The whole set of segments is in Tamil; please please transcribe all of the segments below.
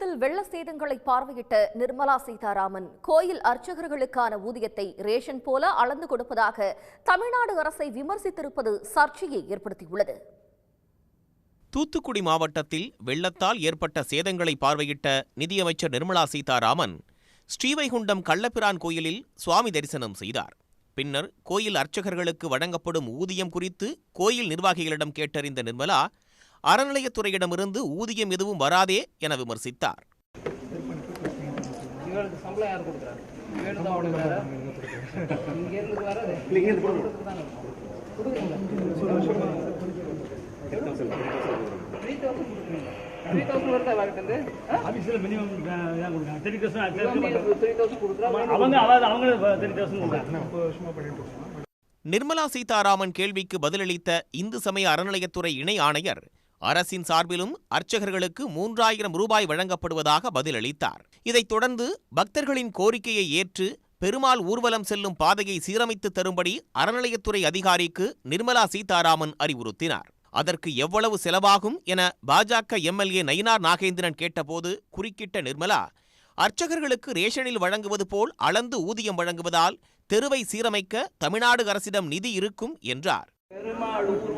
தமிழகத்தில் வெள்ள சேதங்களை பார்வையிட்ட நிர்மலா சீதாராமன் கோயில் அர்ச்சகர்களுக்கான ஊதியத்தை ரேஷன் போல அளந்து கொடுப்பதாக தமிழ்நாடு அரசை விமர்சித்திருப்பது சர்ச்சையை ஏற்படுத்தியுள்ளது. தூத்துக்குடி மாவட்டத்தில் வெள்ளத்தால் ஏற்பட்ட சேதங்களை பார்வையிட்ட நிதியமைச்சர் நிர்மலா சீதாராமன் ஸ்ரீவைகுண்டம் கள்ளப்பிரான் கோயிலில் சுவாமி தரிசனம் செய்தார். பின்னர் கோயில் அர்ச்சகர்களுக்கு வழங்கப்படும் ஊதியம் குறித்து கோயில் நிர்வாகிகளிடம் கேட்டறிந்த நிர்மலா அறநிலையத்துறையிடமிருந்து ஊதியம் எதுவும் வராதே என விமர்சித்தார். நிர்மலா சீதாராமன் கேள்விக்கு பதிலளித்த இந்து சமய அறநிலையத்துறை இணை ஆணையர் அரசின் சார்பிலும் அர்ச்சகர்களுக்கு மூன்றாயிரம் ரூபாய் வழங்கப்படுவதாக பதிலளித்தார். இதைத் தொடர்ந்து பக்தர்களின் கோரிக்கையை ஏற்று பெருமாள் ஊர்வலம் செல்லும் பாதையை சீரமைத்து தரும்படி அறநிலையத்துறை அதிகாரிக்கு நிர்மலா சீதாராமன் அறிவுறுத்தினார். அதற்கு எவ்வளவு செலவாகும் என பாஜக எம்எல்ஏ நயினார் நாகேந்திரன் கேட்டபோது குறுக்கிட்ட நிர்மலா அர்ச்சகர்களுக்கு ரேஷனில் வழங்குவது போல் அளந்து ஊதியம் வழங்குவதால் தெருவை சீரமைக்க தமிழ்நாடு அரசிடம் நிதி இருக்கும் என்றார். பெருமாள்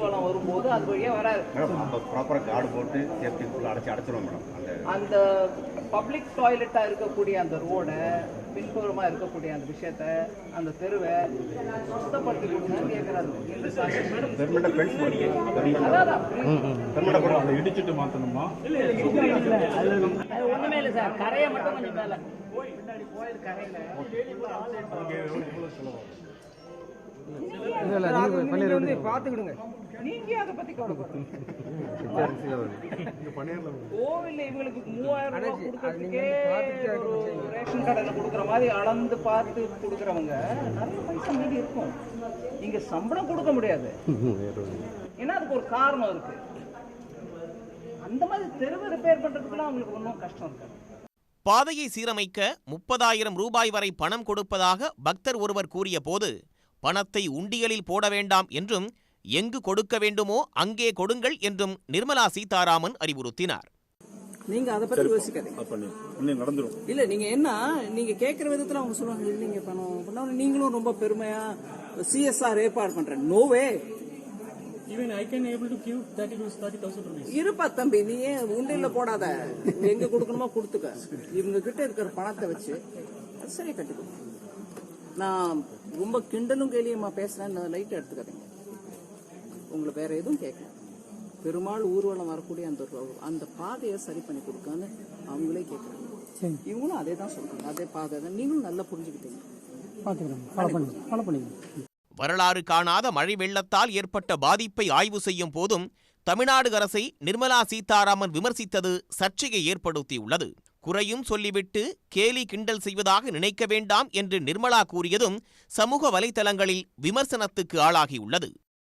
வரும்போது அது வழியா வராது. மேடம் நம்ம ப்ராப்பராக கார்டு போட்டு சேஃப்டிக்குள்ளே அடைச்சி அடைச்சிருவோம் மேடம் அந்த அந்த பப்ளிக் டாய்லெட்டா இருக்கக்கூடிய அந்த ரோடை பின்புறமா இருக்கக்கூடிய அந்த விஷயத்த அந்த தெருவை சுத்தப்படுத்தி கொடுங்கன்னு கேட்கறாரு இடிச்சிட்டு மாற்றணுமா அது ஒண்ணுமே இல்லை சார். கரையை மட்டும் கொஞ்சம் மேல. பின்னாடி கோயில் கரையில நீங்க அதை பத்தி கவலைப்படுங்க கோவில்ல இவங்களுக்கு மூவாயிரம் ரூபாய் கொடுக்கறதுக்கே ஒரு ரேஷன் கடையில கொடுக்குற மாதிரி அளந்து பார்த்து கொடுக்குறவங்க நிறைய பைசா மீதி இருக்கும். இங்க சம்பளம் கொடுக்க முடியாது. ஏன்னா அதுக்கு ஒரு காரணம் இருக்கு. அந்த மாதிரி தெருவை ரிப்பேர் பண்றதுக்குலாம் அவங்களுக்கு ஒன்றும் கஷ்டம் இருக்காது. பாதையை சீரமைக்க முப்பதாயிரம் ரூபாய் வரை பணம் கொடுப்பதாக பக்தர் ஒருவர் கூறிய போது பணத்தை உண்டியலில் போட வேண்டாம் என்றும் எங்கு கொடுக்க வேண்டுமோ அங்கே கொடுங்கள் என்றும் நிர்மலா சீதாராமன் அறிவுறுத்தினார். நீங்க அதை பத்தி யோசிக்காதீங்க. நடந்துடும் இல்ல நீங்க என்ன நீங்க கேட்கிற விதத்துல அவங்க சொல்லுவாங்க இல்லைங்க பணம் நீங்களும் ரொம்ப பெருமையா சிஎஸ்ஆர் ஏற்பாடு பண்றேன் நோவே I can able to give 30 to 30,000 rupees. இருப்பா தம்பி. நீ ஏன் உண்டியல்ல போடாத? எங்க கொடுக்கணுமோ கொடுத்துக்க. இவங்க கிட்ட இருக்கிற பணத்தை வச்சு சரியா கட்டி கொடு. நான் ரொம்ப கிண்டலும் கேலியுமா பேசுறேன்னு லைட்டா எடுத்துக்காதீங்க. உங்களை வேற எதுவும் கேட்கல. பெருமாள் ஊர்வலம் வரக்கூடிய அந்த அந்த பாதையை சரி பண்ணி கொடுக்கான்னு அவங்களே கேட்கறாங்க. இவங்களும் அதே தான் சொல்றாங்க. அதே பாதை தான். நீங்களும் நல்லா புரிஞ்சுக்கிட்டீங்க. வரலாறு காணாத மழை வெள்ளத்தால் ஏற்பட்ட பாதிப்பை ஆய்வு செய்யும் போதும் தமிழ்நாடு அரசை நிர்மலா சீதாராமன் விமர்சித்தது சர்ச்சையை ஏற்படுத்தியுள்ளது. குறையும் சொல்லிவிட்டு கேலி கிண்டல் செய்வதாக நினைக்க வேண்டாம் என்று நிர்மலா கூறியதும் சமூக வலைதளங்களில் விமர்சனத்துக்கு ஆளாகியுள்ளது.